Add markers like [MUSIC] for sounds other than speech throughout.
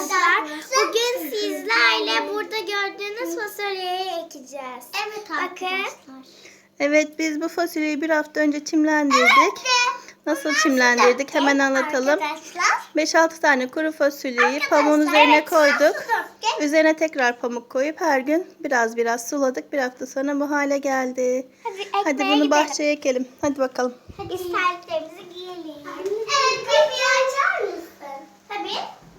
arkadaşlar. Bugün sizlerle burada gördüğünüz fasulyeyi ekeceğiz. Evet Bakın. Evet biz bu fasulyeyi bir hafta önce çimlendirdik. Nasıl çimlendirdik hemen anlatalım. Arkadaşlar. 5-6 tane kuru fasulyeyi pamuğun üzerine koyduk. Üzerine tekrar pamuk koyup her gün biraz biraz suladık. Bir hafta sonra bu hale geldi. Hadi, Hadi bunu gidelim. bahçeye ekelim. Hadi bakalım. Hadi biz terliklerimizi giyelim. Evet, kapıyı açar mısın? Tabii.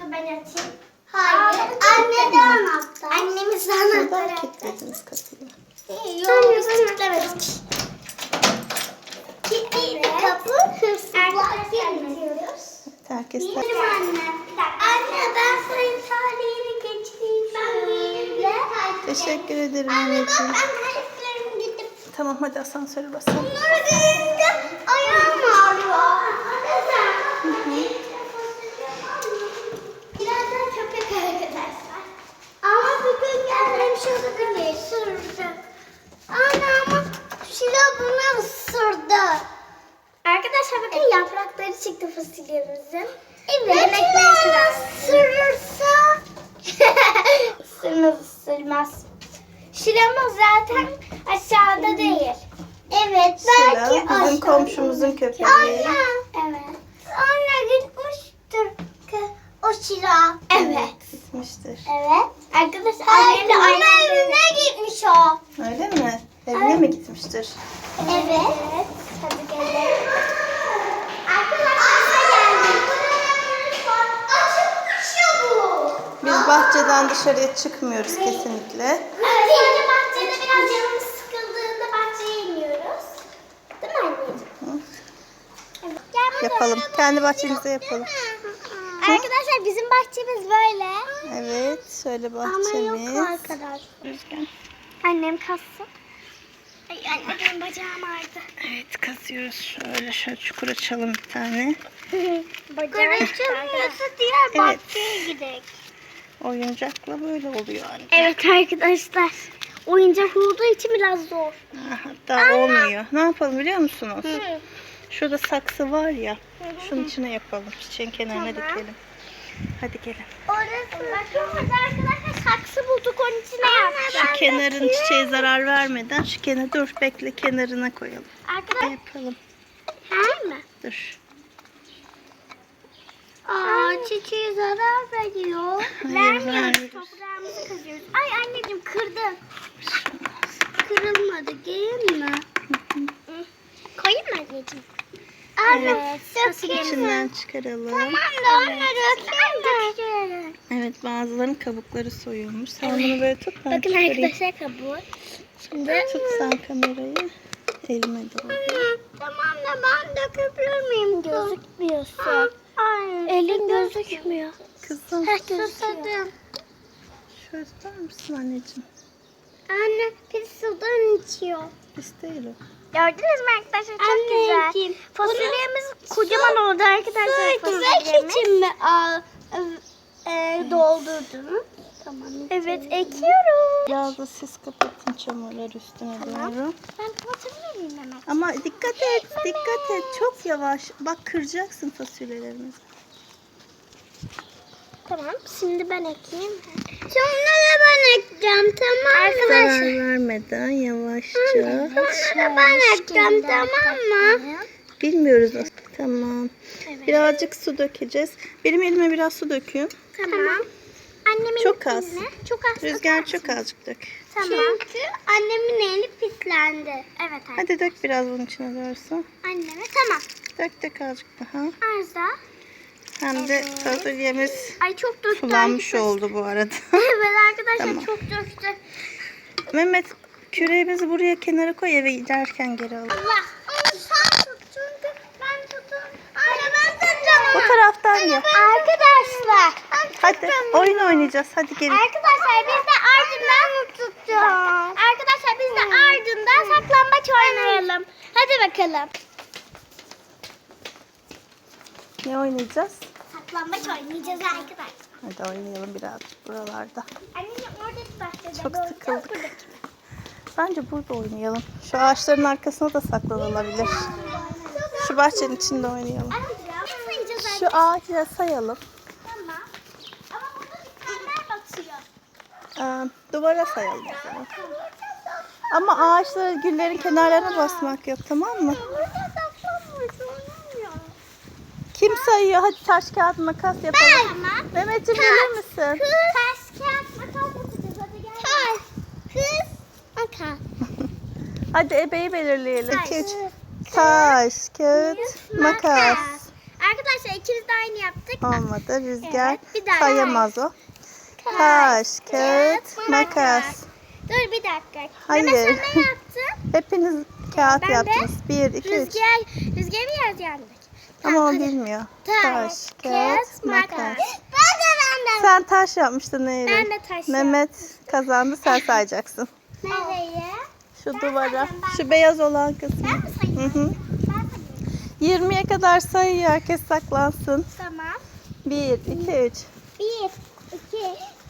Dur ben açayım. Hayır. Anne de anahtar. Annemiz Neden anahtar. kilitlediniz kapıyı? Yok, biz kilitlemedik. Kilitliydi kapı. Hırsızlar girmiyoruz. Herkes de... Benim anne. Anne ben senin tarihini geçireyim. Ben benimle. Teşekkür ederim Anne bak anneciğim. ben kalplerim gidip Tamam hadi asansöre basalım. bunları görünce ayağım ağrıyor. Birazdan köpek arkadaşlar. Ama bugün geldim şurada bir ısırdı. Anne ama Şila bunu ısırdı. Arkadaşlar bakın yaprakları çıktı fasulyemizin. Evet. Yemekleri ısırırsa [LAUGHS] ısırmaz ısırmaz. Şilamız zaten aşağıda değil. Evet Sıla belki bizim aşağıda. komşumuzun köpeği. Anne. Evet. Anne gitmiştir ki o Şila. Evet. Gitmiştir. Evet. Arkadaşlar annem de aynı evine gitmiş o. Öyle mi? Evine mi gitmiştir? Evet. Hadi gelelim. Arkadaşlar geldik. Açık düşüyor bu. Biz bahçeden dışarıya çıkmıyoruz kesinlikle. Evet, sadece bahçede biraz canımız sıkıldığında bahçeye iniyoruz. Değil mi anneciğim? Evet. Gel. Yapalım. Kendi bahçemizde yapalım. Arkadaşlar bizim bahçemiz böyle. Evet. Şöyle Ama yok bahçemiz. arkadaşlar. Annem kassın. Ay anne benim bacağım ağrıdı. Evet kazıyoruz. Şöyle şöyle çukur açalım bir tane. Bacağım Karıştırmıyorsa diğer Evet. bahçeye gidelim. Oyuncakla böyle oluyor anne. Evet arkadaşlar. Oyuncak olduğu için biraz zor. Hatta olmuyor. Ne yapalım biliyor musunuz? Şurada saksı var ya. Şunun içine yapalım. Çiçeğin kenarına Tamam. dikelim. Hadi gelin. Orası arkadaşlar saksı bulduk onun içine yapacağız. Şu kenarın çiçeğe zarar vermeden şu kenar dur bekle kenarına koyalım. Arkadaşlar Yapalım. her mi? Dur. Aa çiçeğe zarar veriyor. [LAUGHS] Vermiyoruz. Toprağımızı kazıyoruz. Ay anneciğim kırdın. Kırılmadı. Gelin mi? [LAUGHS] Koyayım mı anneciğim? Evet. İçinden çıkaralım. Tamam da onları döküyorum. Evet bazılarının kabukları soyulmuş. Sen bunu böyle tut ben Bakın çıkarayım. arkadaşlar kabuğu. Şimdi Tut sen kamerayı. Elime doğru. Tamam da ben dökebilir miyim? Gözükmüyorsun. Ay, Elin gözükmüyor. Kızım Heh, gözüküyor. şöyle tutar mısın anneciğim? Anne pis sudan içiyor. O. Gördünüz mü arkadaşlar çok güzel. Fasulyemiz kocaman oldu arkadaşlar fasulyemiz. için mi e, doldurdunuz? Tamam. Evet ekiyorum. Biraz da siz kapatın çamurlar üstüne doğru. Ben kapatabilir miyim hemen? Ama dikkat et, dikkat et. Çok yavaş. Bak kıracaksın fasulyelerimizi. Tamam şimdi ben ekleyeyim. Sonra da ben ekleyeceğim tamam mı? Zarar vermeden yavaşça. Sonra da ben ekleyeceğim tamam mı? Bilmiyoruz nasıl. Tamam. Evet. Birazcık su dökeceğiz. Benim elime biraz su dökün. Tamam. Annemin Çok az. eline Çok az. Rüzgar tutar çok azıcık dök. Tamam. Çünkü annemin eli pislendi. Evet anne. Hadi dök biraz bunun içine doğrusu. Anneme tamam. Dök dök azıcık daha. Arza. Hem de Evet. fasulyemiz Ay çok döktü. sulanmış arkadaşlar. oldu bu arada. [LAUGHS] Evet arkadaşlar Tamam. çok döktü. Mehmet küreğimizi buraya kenara koy eve giderken geri al. Allah. Onu sen tut çünkü ben tutun. Anne ben tutacağım Bu taraftan gel. Hadi oyun oynayacağız. Hadi gelin. Arkadaşlar biz de ardından tutacağız. Arkadaşlar biz de ardından saklambaç oynayalım. Hadi bakalım. Ne oynayacağız? Saklambaç oynayacağız arkadaşlar. Hadi oynayalım birazcık buralarda. Anneciğim oradaki bahçede Çok böyle, sıkıldık. buradaki. Bence burada oynayalım. Şu ağaçların arkasına da saklanılabilir. Şu bahçenin içinde oynayalım. Sayacağız Şu ağaçları sayalım. Tamam. Ama burada Aa, duvara sayalım o zaman. Ama ağaçları, güllerin kenarlarına basmak yok tamam mı? Kim sayıyor? Hadi taş kağıt makas yapalım. Tamam. Mehmetciğim gelir misin? Taş, kağıt, makas yapacağız. Hadi gel. Taş, kız, makas. Hadi ebeyi belirleyelim. Taş. 2 3 Taş, kağıt, makas. Arkadaşlar ikimiz de aynı yaptık. Olmadı. Rüzgar Evet, sayamaz o. Taş, kağıt, makas. Dur bir dakika. Hayır. Mehmet sen ne yaptın? [LAUGHS] Hepiniz kağıt Ben de yaptınız. 1 2 3. Rüzgar, rüzgar mı yaz yandık? Ama o bilmiyor. Taş, Taş, kağıt, makas. makas. [GASPS] Ben de ben de. Sen taş yapmıştın Eylül. Ben de taş Mehmet kazandı sen sayacaksın. [LAUGHS] Nereye? Şu Ben duvara. sayayım, ben. Şu beyaz olan kısmı. Ben mi sayayım? Hı hı. Ben sayayım. 20'ye kadar sayıyor. Herkes saklansın. Tamam. 1 2 3. 1, 2,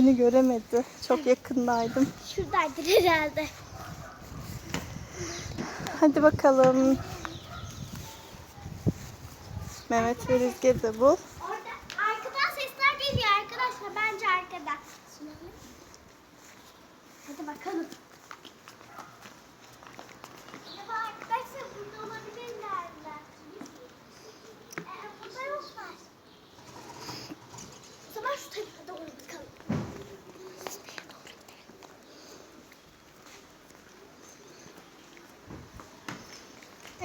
beni göremedi. Çok yakındaydım. Şuradaydır herhalde. Hadi bakalım. Mehmet ve Rüzgar'ı da bul. Orada arkadan sesler geliyor arkadaşlar. Bence arkada. Hadi bakalım. Acaba arkadaşlar burada olabilirler mi? Ee, burada yoklar. O zaman şu tarafa doğru bakalım.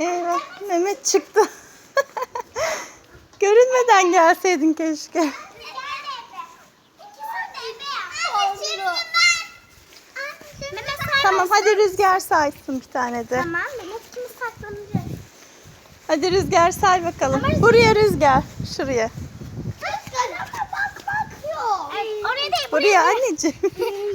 Eyvah Mehmet çıktı. [LAUGHS] Görünmeden gelseydin keşke. Tamam hadi Rüzgar saysın bir tane de. Tamam Mehmet kimi saklanacak? Hadi Rüzgar say bakalım. Buraya Rüzgar. Şuraya. Ama bak bak yok. Oraya değil Buraya anneciğim. [LAUGHS]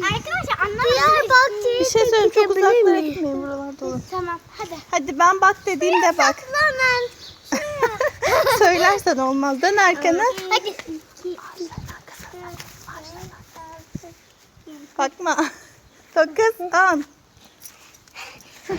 Arkadaşlar anlamadım. bak bir şey söyleyeyim çok uzaklara gitmeyin buralar dolu. Tamam hadi. Hadi ben bak dediğimde bak. [LAUGHS] Söylersen olmaz. Dön arkanı. Hadi. Bakma. [LAUGHS] Dokuz, on. [LAUGHS]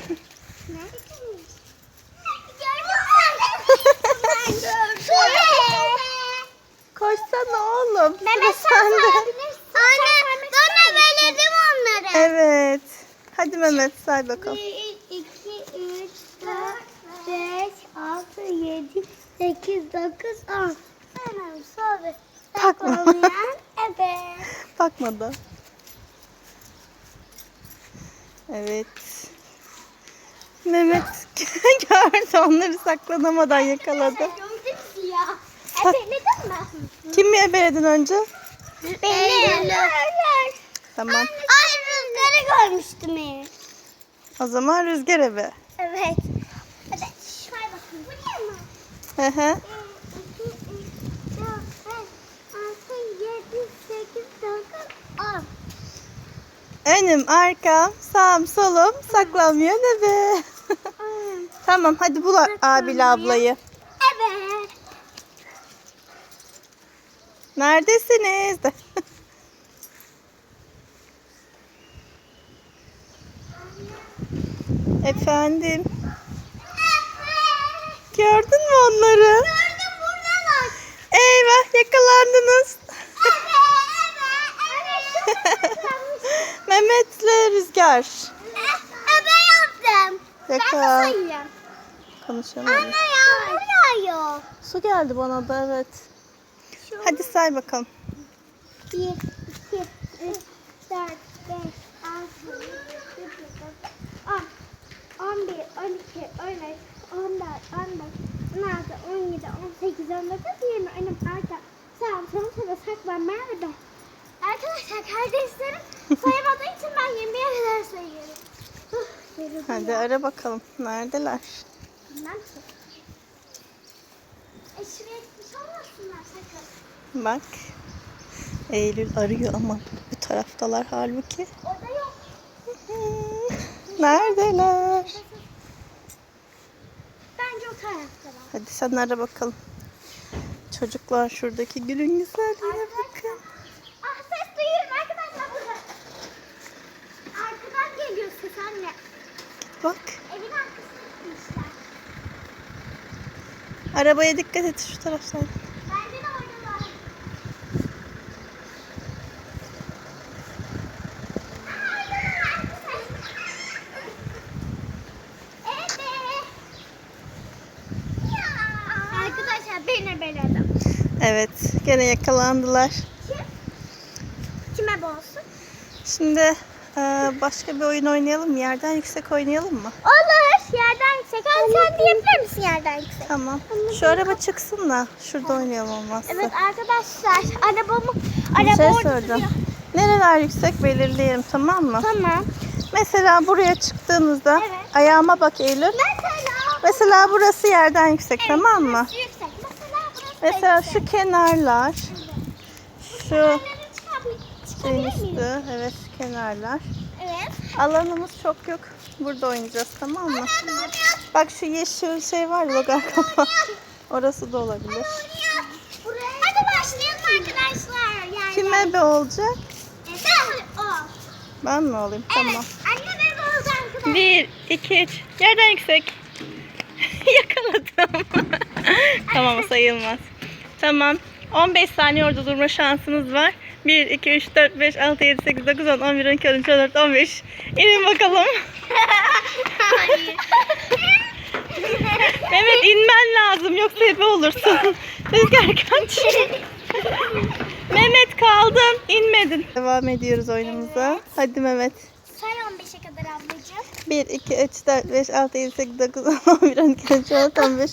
Koşsana oğlum. Mehmet sen sende. sayabilirsin. Anne ben belirledim onları. Evet. Hadi Mehmet say bakalım. 1, 2, 3, 4, 5, 6, 7, 8, 9, 10. Benim soru Bakma. evet. Bakmadı. Evet. Mehmet [LAUGHS] gördü onları saklanamadan yakaladı. Ya? Ebeledin mi? Kim mi ebeledin önce? Benim. Tamam. Ay rüzgarı görmüştüm. O zaman rüzgar ebe. Evet. Hadi şuraya bakın. Buraya mı? Hı hı. 1, 2, 3, 4, 5, 6, 7, 8, 9, 10. Önüm, arkam, sağım, solum saklanmıyor ne be? [LAUGHS] tamam hadi bul abiyle ablayı. Evet. Neredesiniz? [LAUGHS] Efendim. Gördün mü onları? Gördüm buradalar. Eyvah yakalandınız. Mehmet'le Rüzgar. Ebe yaptım. Ben de Yaka. sayayım. Konuşamıyorum. Anne yağmur yağıyor. Su geldi bana da evet. Hadi say bakalım. 1, 2, 3, 4, 5, 6, 7, 8, 9, 10, 11, 12, 13, 14, 15, 16, 17, 18, 19, 20, önüm, arka, sağ, sol, sola, saklan, merhaba. Arkadaşlar kardeşlerim sayamadığı için ben 20'ye kadar sayıyorum. Hadi ya. ara bakalım. Neredeler? Bilmem ki. E şuraya gitmiş olmasınlar sakın. Bak. Eylül arıyor ama bu taraftalar halbuki. Orada yok. Neredeler? Bence o tarafta var. Hadi sen ara bakalım. Çocuklar şuradaki gülün güzelliğine bakın. Ah ses duyuyorum arkadaşlar burada. Arkadan geliyor ses anne. Bak. Evin arkasına gitmişler. Arabaya dikkat et şu taraftan. Bence de oradalar. Aa, oradalar arkadaşlar. Evet. Ya. Arkadaşlar beni beladım. Evet gene yakalandılar. Kim? Kime bu olsun? Şimdi e, başka bir oyun oynayalım mı? Yerden yüksek oynayalım mı? Olur. Yerden yüksek. Sen, sen diyebilir misin yerden yüksek? Tamam. Şu araba çıksın da şurada oynayalım olmazsa. Evet arkadaşlar. Arabamı Bir araba şey orada soracağım. Nereler yüksek belirleyelim tamam mı? Tamam. Mesela buraya çıktığınızda Evet. ayağıma bak Eylül. Mesela Mesela burası yerden yüksek Evet, tamam mı? Yüksek. Mesela şu kenarlar, şu şeyin üstü, evet şu kenarlar. Evet. Alanımız çok yok. Burada oynayacağız tamam mı? Bak şu yeşil şey var ya logar kafa. Orası da olabilir. Hadi başlayalım arkadaşlar. Yani. Kime be olacak? Ben o. Ben mi olayım? Tamam. Evet. Anne ben olacağım arkadaşlar. Bir, iki, üç. Yerden yüksek. [LAUGHS] Yakaladım. [LAUGHS] tamam sayılmaz. Tamam. 15 saniye orada durma şansınız var. 1, 2, 3, 4, 5, 6, 7, 8, 9, 10, 11, 12, 13, 14, 15. İnin bakalım. Hayır. Evet inmen lazım yoksa ebe olursun. Rüzgar kaç. Mehmet kaldın. inmedin. Devam ediyoruz oyunumuza. Hadi Mehmet. Say 15'e kadar ablacığım. 1, 2, 3, 4, 5, 6, 7, 8, 9, 10, 11, 12, 13, 14, 15.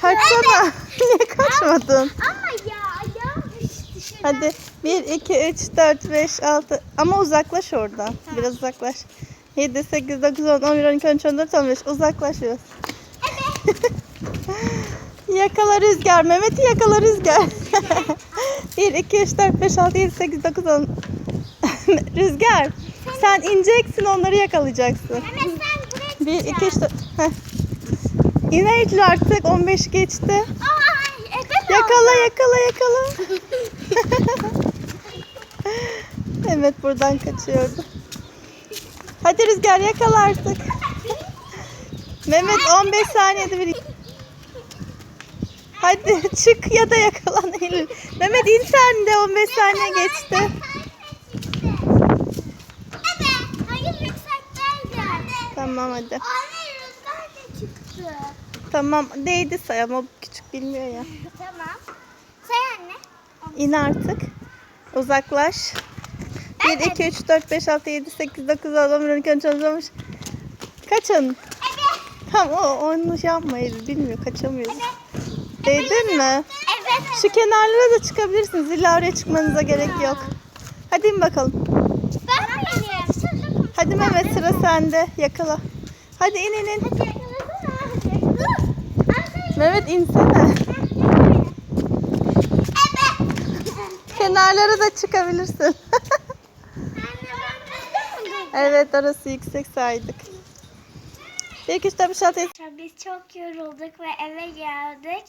Kaçsana. [LAUGHS] Niye kaçmadın? Ama ya ayağım düştü. Hadi 1, 2, 3, 4, 5, 6. Ama uzaklaş oradan. Biraz uzaklaş. 7, 8, 9, 10, 11, 12, 13, 14, 15. Uzaklaş biraz. Evet. [LAUGHS] Yakala rüzgar. Mehmet'i yakala rüzgar. 1, 2, 3, 4, 5, 6, 7, 8, 9, 10. rüzgar. Sen ineceksin onları yakalayacaksın. Hemen sen buraya 1, 2, 3, 4. Heh. İn Eylül artık 15 geçti. Ay, Yakala yakala yakala. [LAUGHS] evet buradan kaçıyordu. Hadi Rüzgar yakala artık. Mehmet 15 saniyede bir... Hadi [LAUGHS] çık ya da yakalan Eylül. Mehmet in sen de 15 saniye geçti. Tamam hadi. Anne rüzgar da çıktı. Tamam değdi say ama küçük bilmiyor ya. [LAUGHS] Tamam. Say anne. İn artık. Uzaklaş. 1, Evet. 2, 3, 4, 5, 6, 7, 8, 9, 10, 11, 12, 13, 14, 15. Kaçın. Evet. Tamam o onu şey yapma Eylül bilmiyor kaçamıyoruz. Değdin mi? Evet. Şu kenarlara da çıkabilirsiniz. İlla oraya çıkmanıza gerek yok. Hadi in bakalım. Ben. Hadi Mehmet sıra sende. Yakala. Hadi in in in. Hadi. Mehmet insene. Kenarlara da çıkabilirsin. [LAUGHS] evet orası yüksek saydık. 1, 2, 3, 4, 5, 6, 7. Biz çok yorulduk ve eve geldik.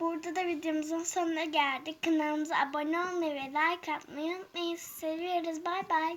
Burada da videomuzun sonuna geldik. Kanalımıza abone olmayı ve like atmayı unutmayın. Seviyoruz. Bay bay.